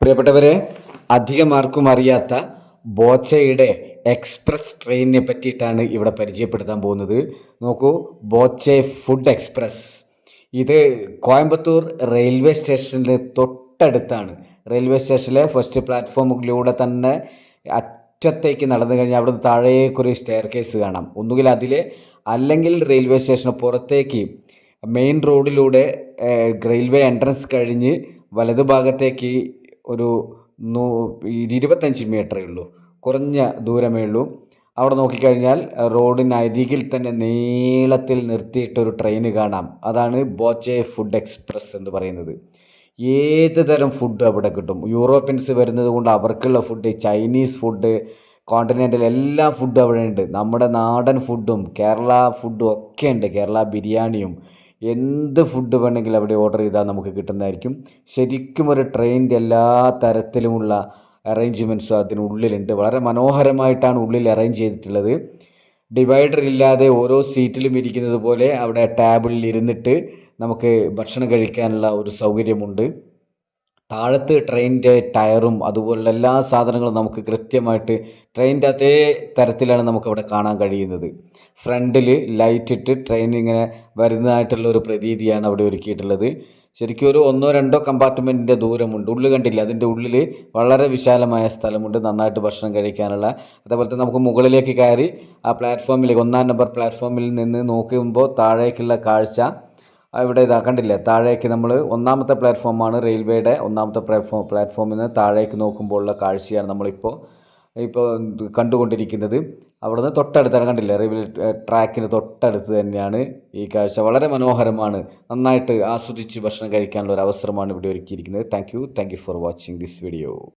പ്രിയപ്പെട്ടവരെ അധികം ആർക്കും അറിയാത്ത ബോച്ചയുടെ എക്സ്പ്രസ് ട്രെയിനിനെ പറ്റിയിട്ടാണ് ഇവിടെ പരിചയപ്പെടുത്താൻ പോകുന്നത്. നോക്കൂ ബോച്ചെ ഫുഡ് എക്സ്പ്രസ്. ഇത് കോയമ്പത്തൂർ റെയിൽവേ സ്റ്റേഷനിൽ തൊട്ടടുത്താണ്. റെയിൽവേ സ്റ്റേഷനിലെ ഫസ്റ്റ് പ്ലാറ്റ്ഫോമിലൂടെ തന്നെ അറ്റത്തേക്ക് നടന്നു കഴിഞ്ഞാൽ അവിടെ താഴേക്കൊരു സ്റ്റെയർ കേസ് കാണാം. ഒന്നുകിൽ അതിൽ അല്ലെങ്കിൽ റെയിൽവേ സ്റ്റേഷന് പുറത്തേക്ക് മെയിൻ റോഡിലൂടെ റെയിൽവേ എൻട്രൻസ് കഴിഞ്ഞ് വലതു ഭാഗത്തേക്ക് ഒരു നൂ ഇരുപത്തഞ്ച് മീറ്ററേ ഉള്ളൂ. കുറഞ്ഞ ദൂരമേ ഉള്ളൂ. അവിടെ നോക്കിക്കഴിഞ്ഞാൽ റോഡിനരികിൽ തന്നെ നീളത്തിൽ നിർത്തിയിട്ടൊരു ട്രെയിൻ കാണാം. അതാണ് ബോച്ചെ ഫുഡ് എക്സ്പ്രസ് എന്ന് പറയുന്നത്. ഏത് തരം ഫുഡ് അവിടെ കിട്ടും? യൂറോപ്യൻസ് വരുന്നത് കൊണ്ട് അവർക്കുള്ള ഫുഡ് ചൈനീസ് ഫുഡ് കോണ്ടിനെന്റൽ എല്ലാ ഫുഡും അവിടെ ഉണ്ട്. നമ്മുടെ നാടൻ ഫുഡും കേരള ഫുഡും ഒക്കെ ഉണ്ട്. കേരള ബിരിയാണിയും എന്ത് ഫുഡ് വേണമെങ്കിലും അവിടെ ഓർഡർ ചെയ്താൽ നമുക്ക് കിട്ടുന്നതായിരിക്കും. ശരിക്കും ഒരു ട്രെയിനിന്റെ എല്ലാ തരത്തിലുമുള്ള അറേഞ്ച്മെന്റ്സും അതിനുള്ളിലുണ്ട്. വളരെ മനോഹരമായിട്ടാണ് ഉള്ളിൽ അറേഞ്ച് ചെയ്തിട്ടുള്ളത്. ഡിവൈഡർ ഇല്ലാതെ ഓരോ സീറ്റിലും ഇരിക്കുന്നത് പോലെ അവിടെ ടേബിളിൽ ഇരുന്നിട്ട് നമുക്ക് ഭക്ഷണം കഴിക്കാനുള്ള ഒരു സൗകര്യമുണ്ട്. താഴത്ത് ട്രെയിനിന്റെ ടയറും അതുപോലുള്ള എല്ലാ സാധനങ്ങളും നമുക്ക് കൃത്യമായിട്ട് ട്രെയിനിന്റെ അതേ തരത്തിലാണ് നമുക്കവിടെ കാണാൻ കഴിയുന്നത്. ഫ്രണ്ടിൽ ലൈറ്റ് ഇട്ട് ട്രെയിൻ ഇങ്ങനെ വരുന്നതായിട്ടുള്ള ഒരു പ്രതീതിയാണ് അവിടെ ഒരുക്കിയിട്ടുള്ളത്. ശരിക്കും ഒരു ഒന്നോ രണ്ടോ കമ്പാർട്ട്മെന്റിന്റെ ദൂരമുണ്ട്. ഉള്ളിൽ കണ്ടില്ല? അതിന്റെ ഉള്ളിൽ വളരെ വിശാലമായ സ്ഥലമുണ്ട്. നന്നായിട്ട് ഭക്ഷണം കഴിക്കാനുള്ള. അതേപോലെ തന്നെ നമുക്ക് മുകളിലേക്ക് കയറി ആ പ്ലാറ്റ്ഫോമിലേക്ക് ഒന്നാം നമ്പർ പ്ലാറ്റ്ഫോമിൽ നിന്ന് നോക്കുമ്പോൾ താഴേക്കുള്ള കാഴ്ച ഇവിടെ ഇതാ കണ്ടില്ലേ? താഴേക്ക് നമ്മൾ ഒന്നാമത്തെ പ്ലാറ്റ്ഫോമാണ് റെയിൽവേയുടെ ഒന്നാമത്തെ പ്ലാറ്റ്ഫോം പ്ലാറ്റ്ഫോമിൽ നിന്ന് താഴേക്ക് നോക്കുമ്പോഴുള്ള കാഴ്ചയാണ് നമ്മളിപ്പോൾ ഇപ്പോൾ കണ്ടുകൊണ്ടിരിക്കുന്നത്. അവിടെ നിന്ന് തൊട്ടടുത്താണ് കണ്ടില്ലേ? റെയിൽവേ ട്രാക്കിന് തൊട്ടടുത്ത് തന്നെയാണ് ഈ കാഴ്ച. വളരെ മനോഹരമാണ്. നന്നായിട്ട് ആസ്വദിച്ച് ഭക്ഷണം കഴിക്കാനുള്ള ഒരു അവസരമാണ് ഇവിടെ ഒരുക്കിയിരിക്കുന്നത്. Thank you. Thank you for watching this video.